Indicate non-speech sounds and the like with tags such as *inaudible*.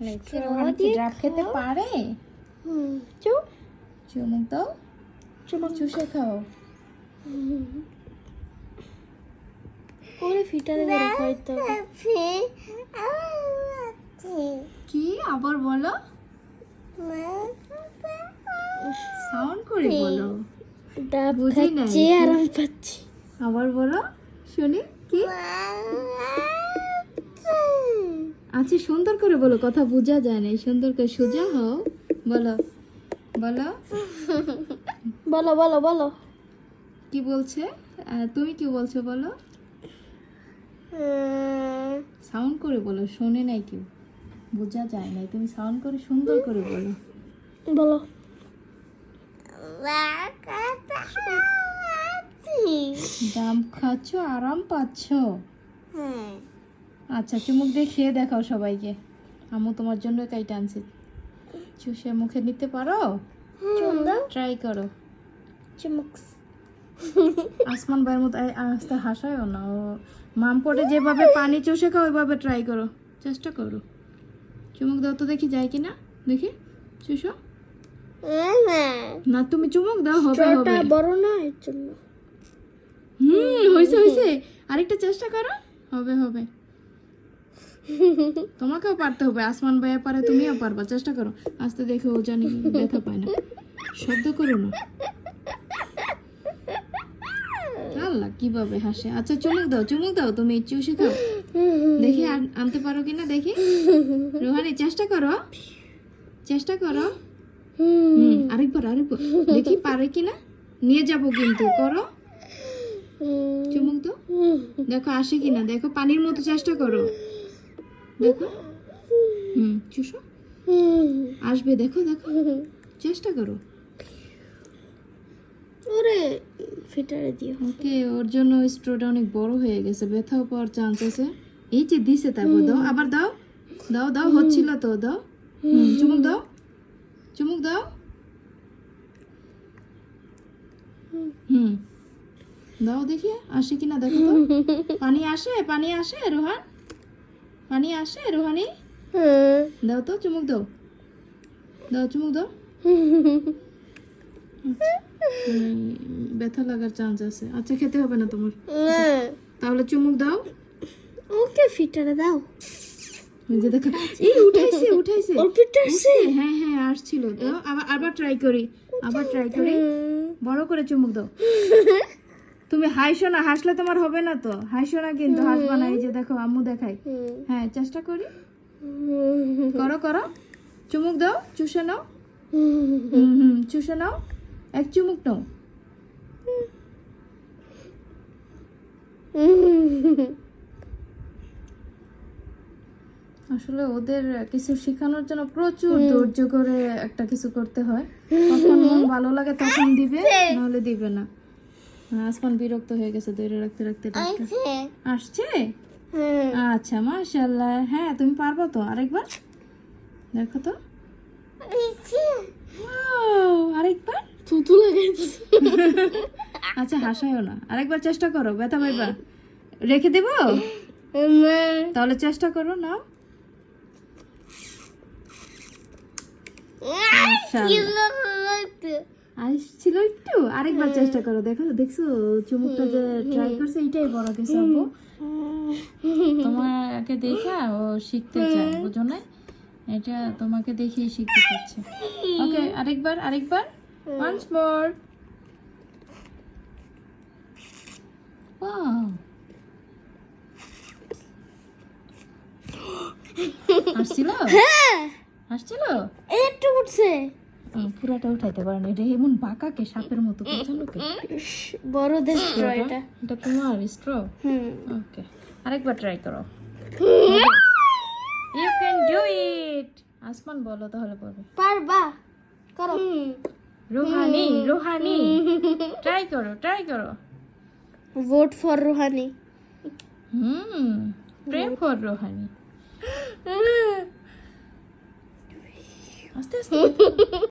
কি খেতে পারে? হুম চুপ চুমুক দাও চুমুক চুষে খাও ওরে ফিটারে করে খাইতে কি আবার বলো সাউন্ড করে বলো ডাব। খাচ্ছি আরাম পাচ্ছি আবার বলো শুনি কি আচ্ছা সুন্দর করে বলো কথা বোঝা যায় না। সুন্দর করে সোজা হও। বলো বলো। বলো বলো বলো। কি বলছে? তুমি কি বলছো বলো। সাউন্ড করে বলো শোনে নাই কেউ। বোঝা যায় নাই তুমি সাউন্ড করে সুন্দর করে বলো। বলো। দাম খাচ্ছ আরাম পাচ্ছ। আচ্ছা চুমুক দিয়ে খেয়ে দেখাও সবাইকে। আমু তোমার জন্য কাইটা আনছি। চুষে মুখে নিতে পারো? ট্রাই করো। চুমুক। আসমান ভাইয়ের মতো আস্তে হাসায়ও না ও মাম পটে যেভাবে পানি চষে খাও ওইভাবে ট্রাই করো। চেষ্টা করো। চুমুক দাও তো দেখি যায় কি না দেখি। চুষো। না তুমি চুমুক দাও হবে হবে। বড় না এর জন্য হুম হয়েছে হয়েছে আরেকটা চেষ্টা করো। হবে হবে। তোমাকেও পারতে হবে, আসমান ভাইয়া পারে, তুমিও পারবা, চেষ্টা করো। আস্তে দেখে ও জানি ব্যথা পায় না। শব্দ করো না। আল্লাহ, কীভাবে হাসে। আচ্ছা চুমুক দাও চুমুক দাও, তুমি চুষে খাও। দেখি আনতে পারো কিনা, দেখি। রোহানি, চেষ্টা করো। চেষ্টা করো। আরেকবার আরেকবার। দেখি পারে কিনা। নিয়ে যাব কিন্তু, করো। চুমুক দাও। দেখো, আসে কিনা। দেখো, পানির মতো চেষ্টা করো। দেখো। হুম চুষো। আসবে দেখো দেখো। চেষ্টা করো। ওরে ফিটারে দিও। ওকে ওর জন্য স্ট্রোটা অনেক বড় হয়ে গেছে। ব্যথাও পাওয়ার চান্স আছে। এই যে দিছে তারপর দাও আবার দাও। দাও দাও হচ্ছিল তো দাও। চুমুক দাও। চুমুক দাও। হুম। দাও দেখি আসে কিনা দেখো *laughs* পানি আসে পানি আসে রোহান? পানি আসে রোহানি? দাও তো চুমুক দাও। দাও চুমুক দাও। ব্যথা লাগার চান্স আছে। আচ্ছা খেতে হবে না তোমার। তাহলে চুমুক দাও। ওকে ফিটারে দাও। যে দেখো এই উঠাইছে উঠাইছে। ফিটার হ্যাঁ হ্যাঁ আসছিল। দাও আবার আবার ট্রাই করি আবার ট্রাই করি। বড় করে চুমুক দাও। *laughs* তুমি হাসো না হাসলে তোমার হবে না তো। হাসো না কিন্তু হাসবা না এই যে দেখো আম্মু দেখাই হ্যাঁ চেষ্টা করি। করো করো। চুমুক দাও চুষে নাও। হুম। হুম চুষে নাও। এক চুমুক নাও। আসলে ওদের কিছু শেখানোর জন্য প্রচুর ধৈর্য করে একটা কিছু করতে হয়। তখন মন ভালো লাগে তখন দিবে নাহলে দিবে না। হ্যাঁ, আসমান বিরক্ত হয়ে গেছে ধরে রাখতে রাখতে আসছে? আচ্ছা মাশাল্লাহ হ্যাঁ তুমি পারব তো আরেকবার? দেখো তো। আরেকবার? থুতু লাগাই আচ্ছা হাসায়ও না। আরেকবার চেষ্টা করো ব্যথা পাইবা। রেখে দেবো? তাহলে চেষ্টা করো না আসছিল একটু আরেকবার চেষ্টা করো। দেখো দেখছ চুমুকটা যে ট্রাই করছে এইটাই বড় কিছু আপু। তোমাকে দেখা ও শিখতে চায় বুঝো না এটা তোমাকে দেখেই শিখতে চাচ্ছে। ওকে আরেকবার আরেকবার। ওয়ান্স মোর *laughs* আসছিল? আসছিল? একটু উঠছে। পুরাটা উঠাইতে পারেন এটা এমন বাঁকাকে সাপের মতো পেছালোকে বড় দেশ এটা? এটা। তোমার স্ট্র হুম। ওকে আরেকবার ট্রাই করো। ইউ ক্যান ডু ইট আসমান বলো তাহলে পারবে পারবা। করো। রোহানি রোহানি। ট্রাই করো ট্রাই করো। Vote for Ruhani. Hmm. Pray for Rohani. আস্তে আস্তে। *laughs*